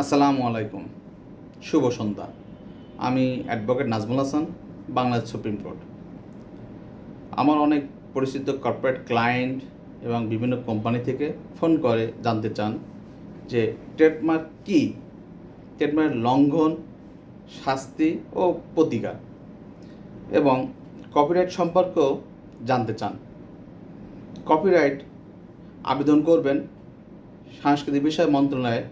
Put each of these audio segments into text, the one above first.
আসসালামু আলাইকুম। শুভ সন্ধ্যা। আমি advocate Najmul Hasan, Bangladesh supreme court. আমার অনেক পরিচিত কর্পোরেট ক্লায়েন্ট এবং বিভিন্ন কোম্পানি থেকে ফোন করে জানতে চান যে ট্রেডমার্ক কী? ট্রেডমার্ক লঙ্ঘন, শাস্তি ও প্রতিকার এবং কপিরাইট সম্পর্কেও জানতে চান। কপিরাইট আবেদন করবেন সাংস্কৃতিক বিষয় মন্ত্রণালয়ে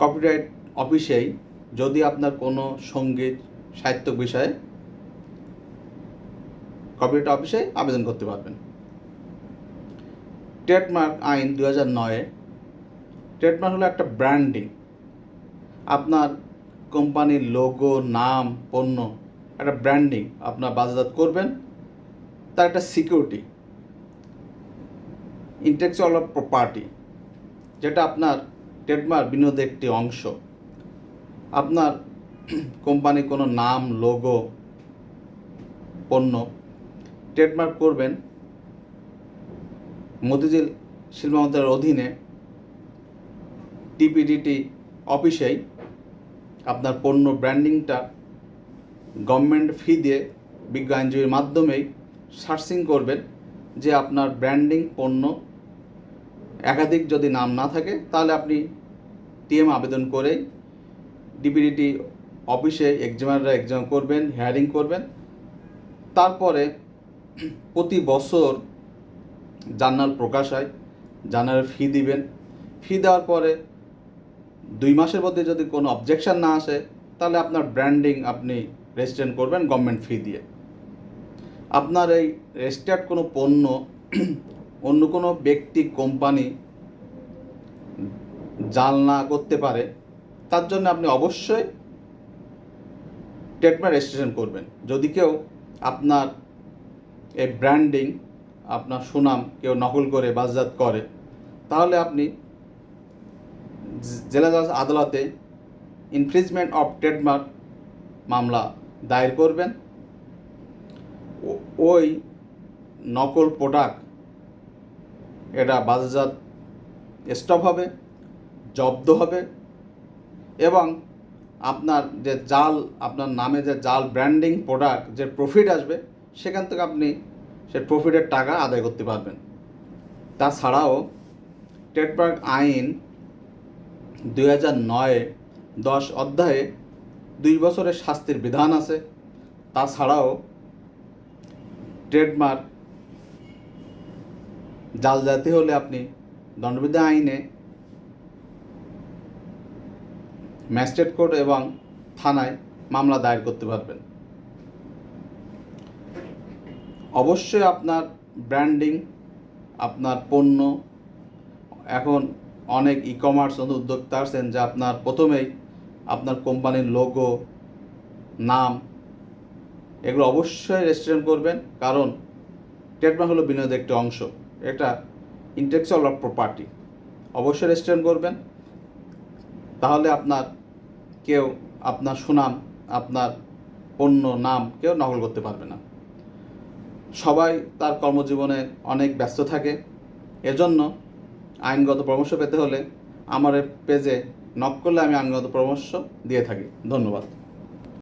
কপিরাইট অফিসেই যদি আপনার কোনো সংগীত সাহিত্য বিষয়ে কপিরাইট অফিসে আবেদন করতে পারবেন। ট্রেডমার্ক আইন দু হাজার নয়ে ট্রেডমার্ক হলো একটা ব্র্যান্ডিং আপনার কোম্পানির লোগো নাম, পণ্য, একটা ব্র্যান্ডিং আপনার বাজারজাত করবেন। তার একটা সিকিউরিটি ইন্টেলেকচুয়াল প্রপার্টি যেটা আপনার ট্রেডমার্ক বিনোদের একটি অংশ। আপনার কোম্পানি কোনো নাম লোগো পণ্য ট্রেডমার্ক করবেন। মতিঝিল শিল্প মন্ত্রণালয়ের অধীনে টিপিডিটি অফিসেই আপনার পণ্য ব্র্যান্ডিংটা গভর্নমেন্ট ফি দিয়ে বিজ্ঞ আইনজীবীর মাধ্যমেই সার্চিং করবেন যে আপনার ব্র্যান্ডিং পণ্য একাধিক যদি নাম না থাকে, তাহলে আপনি টিএম আবেদন করেই ডিপিডিটি অফিসে এক্সামাররা এক্সাম করবেন হিয়ারিং করবেন। তারপরে প্রতি বছর জার্নাল প্রকাশ হয় জার্নালের ফি দিবেন। ফি দেওয়ার পরে দুই মাসের মধ্যে যদি কোনো অবজেকশন না আসে, তাহলে আপনার ব্র্যান্ডিং আপনি রেজিস্ট্রেশন করবেন গভর্নমেন্ট ফি দিয়ে। আপনার এই রেজিস্টার্ড কোনো পণ্য অন্য কোনো ব্যক্তি কোম্পানি জাল না করতে পারে, তার জন্য আপনি অবশ্যই ট্রেডমার্ক রেজিস্ট্রেশন করবেন। যদি কেউ আপনার এই ব্র্যান্ডিং, আপনার সুনাম কেউ নকল করে বাজাত করে, তাহলে আপনি জেলা জজ আদালতে ইনফ্রিজমেন্ট অফ ট্রেডমার্ক মামলা দায়ের করবেন। ওই নকল প্রোডাক্ট এটা বাজারজাত স্টপ হবে, জব্দ হবে এবং আপনার যে জাল, আপনার নামে যে জাল ব্র্যান্ডিং প্রোডাক্ট যে প্রফিট আসবে, সেখান থেকে আপনি সে প্রফিটের টাকা আদায় করতে পারবেন। তাছাড়াও ট্রেডমার্ক আইন দুই হাজার নয়ে দশ অধ্যায়ে দুই বছরের শাস্তির বিধান আছে। তাছাড়াও ট্রেডমার্ক জাল জাতি হলে আপনি দণ্ডবিধি আইনে ম্যাজিস্ট্রেট কোর্ট এবং থানায় মামলা দায়ের করতে পারবেন। অবশ্যই আপনার ব্র্যান্ডিং, আপনার পণ্য, এখন অনেক ই কমার্স উদ্যোক্তা আছেন যে আপনার প্রথমেই আপনার কোম্পানির লোগো নাম, এগুলো অবশ্যই রেজিস্ট্রেশন করবেন। কারণ ট্রেডমার্ক হলো বিনোদের একটি অংশ। এটা ইন্টেলেকচুয়াল অফ প্রপার্টি অবশ্যই রেজিস্ট্রেশন করবেন। তাহলে আপনার কেউ, আপনার সুনাম, আপনার পণ্য, নাম কেউ নকল করতে পারবে না। সবাই তার কর্মজীবনে অনেক ব্যস্ত থাকে। এজন্য আইনগত পরামর্শ পেতে হলে আমার পেজে নক করলে আমি আইনগত পরামর্শ দিয়ে থাকি। ধন্যবাদ।